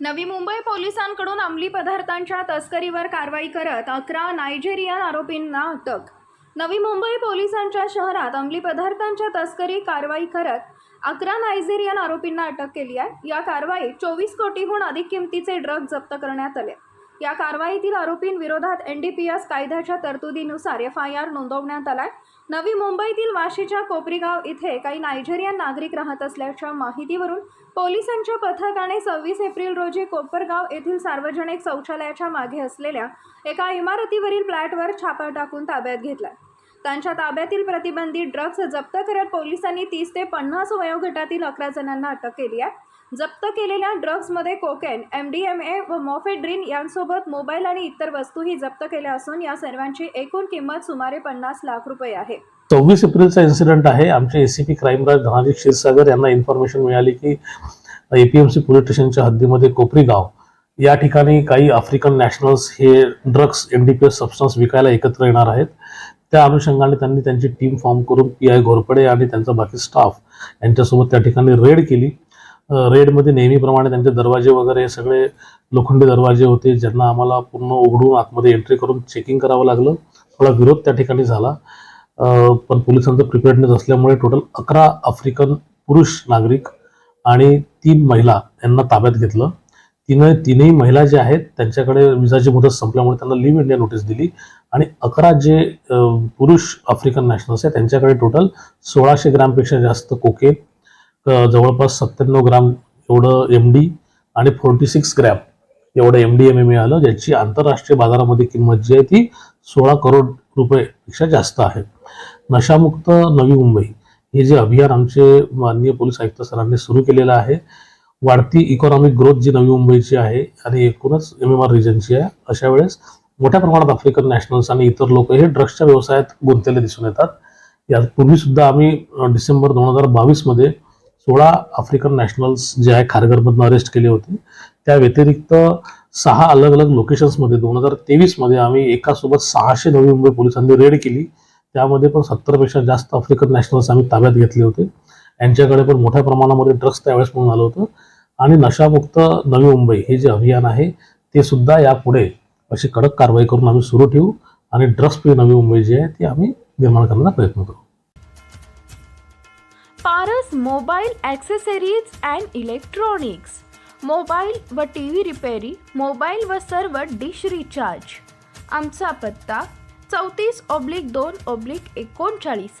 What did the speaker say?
नवी मुंबई पोलिसांकडून अंमली पदार्थांच्या तस्करीवर कारवाई करत अकरा नायजेरियन आरोपींना अटक. नवी मुंबई पोलिसांच्या शहरात अंमली पदार्थांच्या तस्करी कारवाई करत अकरा नायजेरियन आरोपींना अटक केली आहे. या कारवाईत चोवीस कोटीहून अधिक किमतीचे ड्रग जप्त करण्यात आले. या कारवाईतील आरोपींविरोधात एन डी पी एस कायद्याच्या तरतुदीनुसार एफ आय आर नोंदवण्यात आलाय. नवी मुंबईतील वाशीच्या कोपरीगाव इथे काही नायजेरियन नागरिक राहत असल्याच्या माहितीवरून पोलिसांच्या पथकाने सव्वीस एप्रिल रोजी कोपरगाव येथील सार्वजनिक शौचालयाच्या मागे असलेल्या एका इमारतीवरील फ्लॅटवर छापा टाकून ताब्यात घेतला त्यांच्या ताब्यातील प्रतिबंधित ड्रग्ज जप्त करत पोलिसांनी तीस ते पन्नास वयोगटातील अकरा जणांना अटक केली आहे. जप्त केलेल्या ड्रग्जमध्ये cocaine M D M A व मॉफेड्रिन यांसोबत मोबाईल आणि इतर वस्तूही जप्त केल्या असून या सर्वांची एकूण किंमत सुमारे पन्नास लाख रुपये आहे. सव्वीस एप्रिलचा इन्सिडेंट आहे. आमचे ACP crime branch Dhanaji Kshirsagar यांना इन्फॉर्मेशन मिळाली की एपीएमसी पोलीस स्टेशनच्या हद्दीमध्ये कोपरी गाव या ठिकाणी काही आफ्रिकन नॅशनल्स हे drugs N D P S substance विकायला एकत्र येणार आहेत. त्या अनुषंगाने त्यांनी त्यांची टीम फॉर्म करून पी आय घोरपडे आणि त्यांचा बाकी स्टाफ यांच्यासोबत त्या ठिकाणी रेड केली. रेडमध्ये नेहमीप्रमाणे त्यांचे दरवाजे वगैरे हे सगळे लोखंडी दरवाजे होते ज्यांना आम्हाला पूर्ण उघडून आतमध्ये एंट्री करून चेकिंग करावं लागलं. थोडा विरोध त्या ठिकाणी झाला. पण पोलिसांचं प्रिपेअर्डनेस असल्यामुळे टोटल अकरा आफ्रिकन पुरुष नागरिक आणि तीन महिला यांना ताब्यात घेतलं. तिनं तीनही महिला ज्या आहेत त्यांच्याकडे विजाची मुदत संपल्यामुळे त्यांना लिव्ह इंडिया नोटीस दिली. आणि अकरा जे पुरुष आफ्रिकन नॅशनल्स आहेत त्यांच्याकडे टोटल सोळाशे ग्रॅमपेक्षा जास्त कोके जवळपास सत्त्याण्णव ग्राम एवढं एम डी आणि फोर्टी सिक्स ग्रॅम एवढं एम डी एम ए मिळालं ज्याची आंतरराष्ट्रीय बाजारामध्ये किंमत जी आहे ती सोळा करोड रुपयेपेक्षा जास्त आहे. नशामुक्त नवी मुंबई हे जे अभियान आमचे माननीय पोलीस आयुक्त सरांनी सुरू केलेलं आहे वाढती इकॉनॉमिक ग्रोथ जी नवी मुंबईची आहे आणि एकूणच एम एम आर रिजनची आहे अशा वेळेस मोठ्या प्रमाणात आफ्रिकन नॅशनल्स आणि इतर लोक हे ड्रग्सच्या व्यवसायात गुंतलेले दिसून येतात. यापूर्वी सुद्धा आम्ही डिसेंबर दोन हजार बावीसमध्ये सोळा आफ्रिकन नॅशनल्स जे आहे खारघरमधनं अरेस्ट केले होते. त्या व्यतिरिक्त सहा अलग अलग लोकेशन्समध्ये दोन हजार तेवीसमध्ये आम्ही एकासोबत सहाशे नवी मुंबई पोलिसांनी रेड केली. त्यामध्ये पण सत्तरपेक्षा जास्त आफ्रिकन नॅशनल्स आम्ही ताब्यात घेतले होते. यांच्याकडे पण मोठ्या प्रमाणामध्ये ड्रग्स त्यावेळेस म्हणून आलं होतं. आणि नशामुक्त नवी मुंबई हे जे अभियान आहे ते सुद्धा यापुढे अशी कडक कारवाई करून आम्ही सुरू ठेवू आणि ड्रग्स फ्री नवी मुंबई जी आहे ती आम्ही निर्माण करण्याचा प्रयत्न करू. Paras mobile accessories and electronics mobile व टी व्ही रिपेरी मोबाईल व सर्व डिश रिचार्ज आमचा पत्ता चौतीस ऑब्लिक दोन ऑब्लिक एकोणचाळीस.